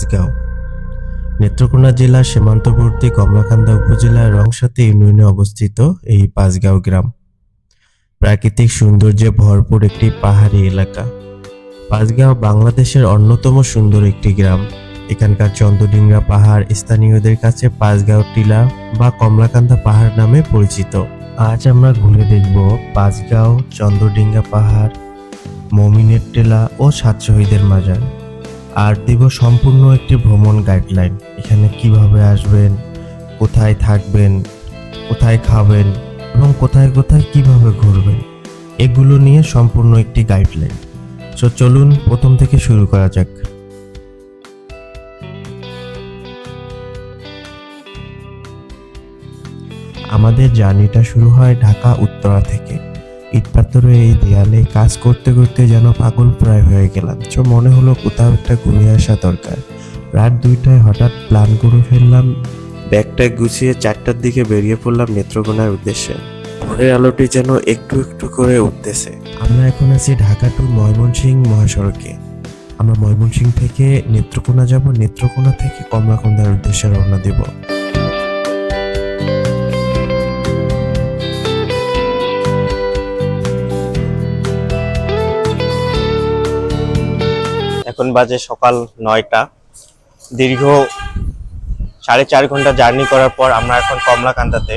পাঁচগাঁও নেত্রকোনা জেলার সীমান্তবর্তী কমলাকান্দা উপজেলার রংসাতে ইউনিয়নে অবস্থিত এই পাঁচগাঁও গ্রাম। প্রাকৃতিক সৌন্দর্যে ভরপুর একটি পাহাড়ি এলাকা। পাঁচগাঁও বাংলাদেশের অন্যতম সুন্দর একটি গ্রাম। এখানকার চন্দ্রডিঙ্গা পাহাড় স্থানীয়দের কাছে পাঁচগাঁও টিলা বা কমলাকান্দা পাহাড় নামে পরিচিত। আজ আমরা ঘুরে দেখব পাঁচগাঁও চন্দ্রডিঙ্গা পাহাড়, মমিনের টেলা ও সাত শহীদের মাজার। আর দিব সম্পূর্ণ একটি ভ্রমণ গাইডলাইন এখানে কীভাবে আসবেন, কোথায় থাকবেন, কোথায় খাবেন এবং কোথায় কোথায় কীভাবে ঘুরবেন, এগুলো নিয়ে সম্পূর্ণ একটি গাইডলাইন সো চলুন প্রথম থেকে শুরু করা যাক। আমাদের জার্নিটা শুরু হয় ঢাকা উত্তরা থেকে। ইটপাথরের এই দেয়ালে কাজ করতে করতে যেন পাগল প্রায় হয়ে গেলাম। তো মনে হলো কোথাও একটা ঘুরে আসা দরকার। রাত দুইটায় হঠাৎ প্ল্যান করে ফেললাম, ব্যাগটা গুছিয়ে চারটার দিকে বেরিয়ে পড়লাম নেত্রকোনার উদ্দেশ্যে। ভোরের আলোটি যেন একটু একটু করে উঠতেছে। আমরা এখন আছি ঢাকা টু ময়মনসিংহ মহাসড়কে। আমরা ময়মনসিংহ থেকে নেত্রকোনা যাব, নেত্রকোনা থেকে কমলাকন্দার উদ্দেশ্যে রওনা দেব। এখন বাজে সকাল নয়টা। দীর্ঘ সাড়ে চার ঘণ্টা জার্নি করার পর আমরা এখন কমলাকান্দাতে।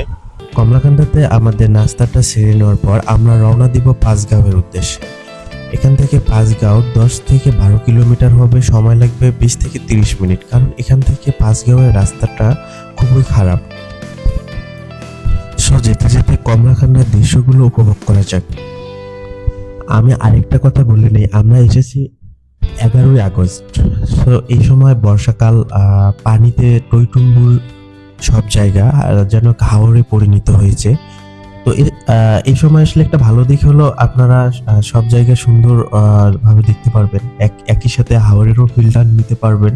কমলাকান্দাতে আমাদের নাস্তাটা সেরে নেওয়ার পর আমরা রওনা দিব পাঁচগাঁওয়ের উদ্দেশ্যে। এখান থেকে পাঁচগাঁও দশ থেকে বারো কিলোমিটার হবে, সময় লাগবে বিশ থেকে তিরিশ মিনিট। কারণ এখান থেকে পাঁচগাঁওয়ের রাস্তাটা খুবই খারাপ। সো যেতে যেতে কমলাকান্দার দৃশ্যগুলো উপভোগ করা যাক। আমি আরেকটা কথা বলে নেই, আমরা এসেছি এগারোই আগস্ট। সো এই সময় বর্ষাকাল আহ, পানিতে টইটুম্বুর সব জায়গা যেন হাওরে পরিণত হয়েছে। তো এই সময় আসলে একটা ভালো দিক হলো আপনারা সব জায়গা সুন্দর ভাবে দেখতে পারবেন। এক একই সাথে হাওরেরও ফিল্টার নিতে পারবেন।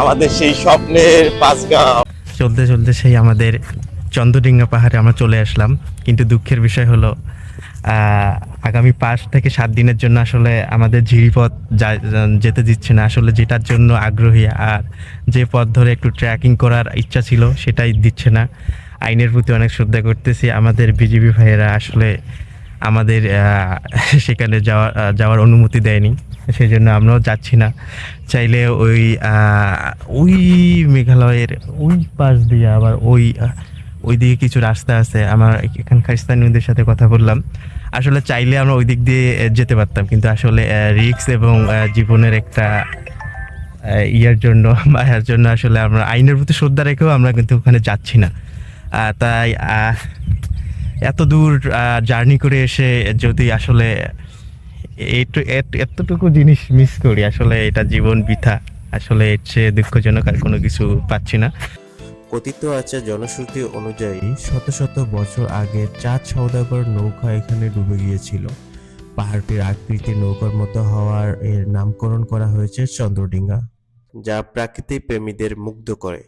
আমাদের সেই স্বপ্নের পাঁচগাঁও চলতে চলতে সেই আমাদের চন্দ্রডিঙ্গা পাহাড়ে আমরা চলে আসলাম। কিন্তু দুঃখের বিষয় হলো আগামী পাঁচ থেকে সাত দিনের জন্য আসলে আমাদের ঝিরিপথ যেতে দিচ্ছে না। আসলে যেটার জন্য আগ্রহী আর যে পথ ধরে একটু ট্রেকিং করার ইচ্ছা ছিল সেটাই দিচ্ছে না। আইনের প্রতি অনেক শ্রদ্ধা করতেছি। আমাদের বিজিবি ভাইয়েরা আসলে আমাদের সেখানে যাওয়া, যাওয়ার অনুমতি দেয়নি। সেই জন্য আমরাও যাচ্ছি না। চাইলে ওই ওই মেঘালয়ের ওই পাশ দিয়ে আবার ওই আহ, ওই দিকে কিছু রাস্তা আছে। আমার এখানকার স্থানীয়দের সাথে কথা বললাম। আসলে চাইলে আমরা ওই দিক দিয়ে যেতে পারতাম। কিন্তু আসলে রিক্স এবং জীবনের একটা ইয়ার জন্য বা এর জন্য আসলে আমরা আইনের প্রতি শ্রদ্ধা রেখেও আমরা কিন্তু ওখানে যাচ্ছি না। তাই এত দূর জার্নি করে এসে যদি আসলে এইটু- এতটুকু জিনিস মিস করি আসলে এটা জীবন বৃথা। আসলে এর চেয়ে দুঃখজনক আর কোনো কিছু পাচ্ছি না। কথিত আছে, জনশ্রুতি অনুযায়ী শত শত বছর আগে চাঁদ সৌদাগর নৌকা এখানে ডুবে গিয়েছিল। পাহাড়টির আকৃতি নৌকার মতো হওয়ার এর নামকরণ করা হয়েছে চন্দ্রডিঙ্গা, যা প্রাকৃতিক প্রেমীদের মুগ্ধ করে।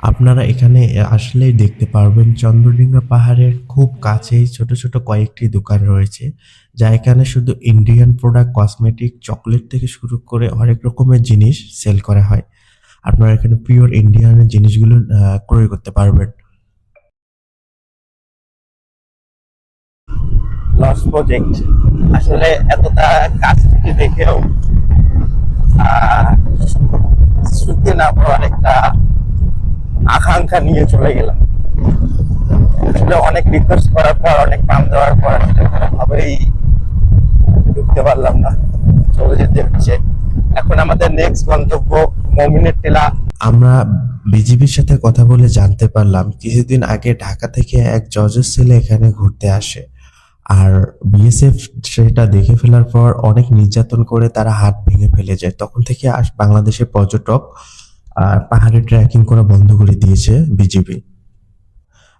আপনারা এখানে আসলেই দেখতে পারবেন চন্দ্রডিঙ্গা পাহাড়ের খুব কাছেই ছোট ছোট কয়েকটি দোকান রয়েছে, যা এখানে শুধু ইন্ডিয়ান প্রোডাক্ট কসমেটিক চকলেট থেকে শুরু করে অনেক রকমের জিনিস সেল করা হয়। আপনারা এখানে পিওর ইন্ডিয়ানের জিনিসগুলো ক্রয় করতে পারবেন। লস প্রজেক্ট আসলে এতটা কাছ থেকে দেখেও না পাওয়ার একটা আকাঙ্ক্ষা নিয়ে চলে গেলাম। আসলে অনেক রিকোয়েস্ট করার পর, অনেক পাম দেওয়ার পর আসলে কোনোভাবেই ঢুকতে পারলাম না। চলে যেতে হচ্ছে। এখন আমাদের নেক্সট গন্তব্য মমিনের টেলা। আমরা বিজিবির সাথে কথা বলে জানতে পারলাম, কিছুদিন আগে ঢাকা থেকে এক জজের ছেলে এখানে ঘুরতে আসে। আর বিএসএফ সেটা দেখে ফেলার পর অনেক নির্যাতন করে তারা হাত ভেঙে ফেলে যায়। তখন থেকে আস বাংলাদেশের পর্যটক আর পাহাড়ে ট্রেকিং করা বন্ধ করে দিয়েছে বিজিবি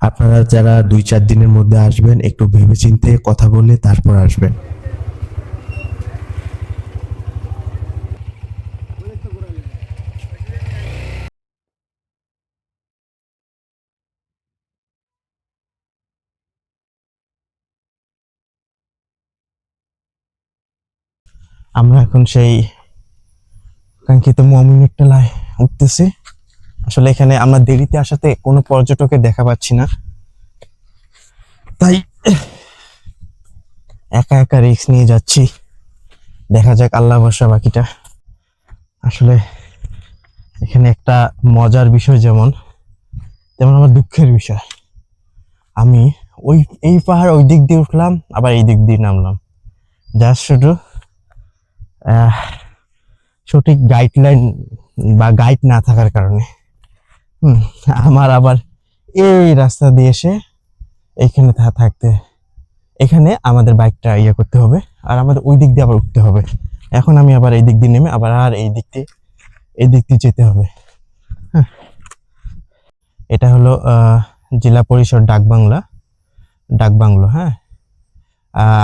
আপনারা যারা দুই চার দিনের মধ্যে আসবেন, একটু ভেবেচিন্তে কথা বলে তারপর আসবেন। আমরা এখন সেই কাঙ্ক্ষিত মমিনের টেলায় উঠতেছি। আসলে এখানে আমরা দেরিতে আসাতে কোনো পর্যটকের দেখা পাচ্ছি না। তাই একা একা রিস্ক নিয়ে যাচ্ছি। দেখা যাক আল্লাহ ভরসা বাকিটা। আসলে এখানে একটা মজার বিষয় যেমন, তেমন আমার দুঃখের বিষয়। আমি ওই, এই পাহাড় ওই দিক দিয়ে উঠলাম, আবার এই দিক দিয়ে নামলাম। জাস্ট শুধু সঠিক গাইডলাইন বা গাইড না থাকার কারণে। হুম, আমার আবার এই রাস্তা দিয়ে এসে এইখানে থা- থাকতে এখানে আমাদের বাইকটা ইয়ে করতে হবে আর আমাদের ওই দিক দিয়ে আবার উঠতে হবে। এখন আমি আবার এই দিক দিয়ে নেমে আবার আর এই দিক দিয়ে এই দিক দিয়ে যেতে হবে। হ্যাঁ। এটা হলো জেলা পরিষদ ডাকবাংলা ডাকবাংলো হ্যাঁ।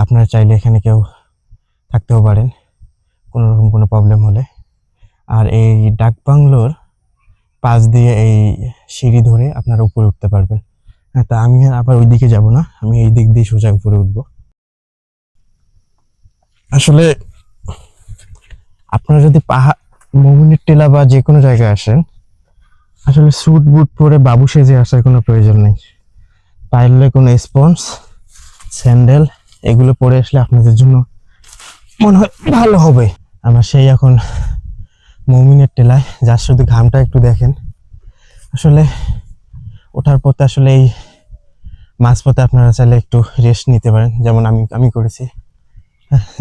আপনারা চাইলে এখানে কেউ থাকতেও পারেন কোনো রকম কোনো প্রবলেম হলে। আর এই ডাকবাংলোর পাশ দিয়ে এই সিঁড়ি ধরে আপনারা উপরে উঠতে পারবেন। হ্যাঁ তা আমি আর আবার ওই দিকে যাব না, আমি এই দিক দিয়ে সোজা উপরে উঠবো। আসলে আপনারা যদি পাহাড় মমিনের টেলা বা যে কোনো জায়গায় আসেন, আসলে স্যুট বুট পরে বাবু সেজে আসার কোনো প্রয়োজন নেই। পাইলে কোনো স্পঞ্জ স্যান্ডেল, এগুলো পরে আসলে আপনাদের জন্য মনে হয় ভালো হবে। আমার সেই এখন মমিনের টেলায়, যার শুধু ঘামটা একটু দেখেন। আসলে ওঠার পথে আসলে এই মাঝপথে আপনারা চাইলে একটু রেস্ট নিতে পারেন, যেমন আমি আমি করেছি।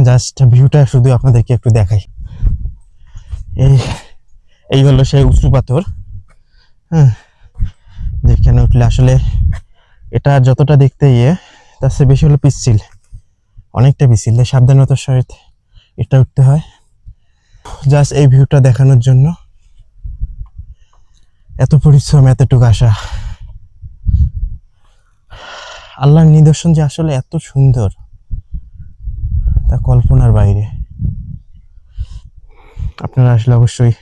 জাস্ট ভিউটা শুধু আপনাদেরকে একটু দেখাই। এই এই হলো সেই উঁচু পাথর। হ্যাঁ যেখানে উঠলে আসলে এটা যতটা দেখতে ইয়ে তার চেয়ে বেশি হলো পিচ্ছিল। অনেকটা পিচ্ছিল তাই সাবধানতার সহিত এটা উঠতে হয়। জাস্ট এই ভিউটা দেখানোর জন্য। এত পরিশ্রম এতটুকু আশা। আল্লাহর নিদর্শন যে আসলে এত সুন্দর তা কল্পনার বাইরে। আপনারা আসলে অবশ্যই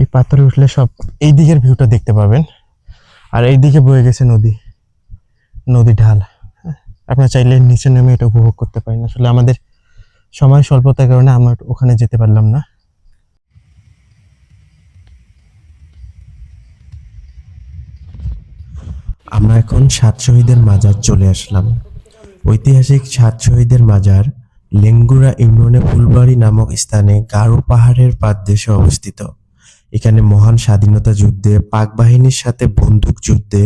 এই পাথরে উঠলে সব এই দিকের ভিউটা দেখতে পাবেন। আর এই দিকে বয়ে গেছে নদী নদী ঢাল। হ্যাঁ, আপনারা চাইলে নিচে নেমে এটা উপভোগ করতে পারেন। আসলে আমাদের সময় স্বল্পতার কারণে আমার ওখানে যেতে পারলাম না। আমরা এখন সাত শহীদের মাজার চলে আসলাম। ঐতিহাসিক সাত শহীদের মাজার লেঙ্গুরা ইউনিয়নে ফুলবাড়ি নামক স্থানে গারো পাহাড়ের পাদদেশে অবস্থিত। এখানে মহান স্বাধীনতা যুদ্ধে, পাক বাহিনীর সাথে বন্দুক যুদ্ধে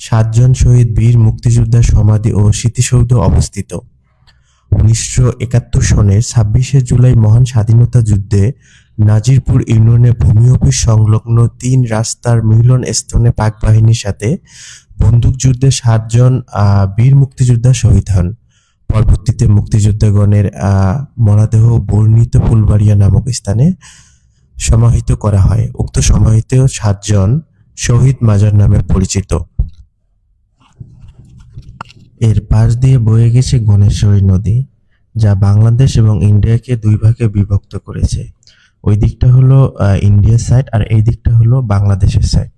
সাতজন শহীদ বীর মুক্তিযোদ্ধার সমাধি ও স্মৃতিসৌধ অবস্থিত। উনিশশো একাত্তর সনের ছাব্বিশে জুলাই মহান স্বাধীনতা যুদ্ধে নাজিরপুর ইউনিয়নে ভূমি অফিস সংলগ্ন তিন রাস্তার মিলন স্থানে পাক বাহিনীর সাথে বন্দুকযুদ্ধে সাতজন বীর মুক্তিযোদ্ধা শহীদ হন। পরবর্তীতে মুক্তিযোদ্ধাগণের মরদেহ বর্ণিত ফুলবাড়িয়া নামক স্থানে সমাহিত করা হয়। উক্ত সমাহিত সাতজন শহীদ মাজার নামে পরিচিত। এর পাশ দিয়ে বয়ে গেছে গণেশ্বরী নদী, যা বাংলাদেশ এবং ইন্ডিয়াকে দুই ভাগে বিভক্ত করেছে। ওই দিকটা হলো ইন্ডিয়ার সাইড আর এই দিকটা হলো বাংলাদেশের সাইড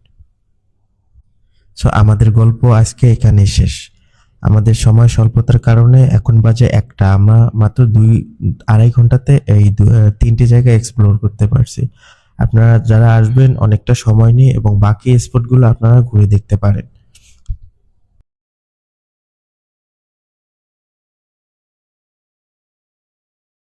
সো আমাদের গল্প আজকে এখানেই শেষ। আমাদের সময় স্বল্পতার কারণে এখন বাজে একটা, আমরা মাত্র দুই, আড়াই ঘন্টাতে এই তিনটি জায়গা এক্সপ্লোর করতে পারছি। আপনারা যারা আসবেন, অনেকটা সময় নিয়ে এবং বাকি স্পটগুলো আপনারা ঘুরে দেখতে পারেন।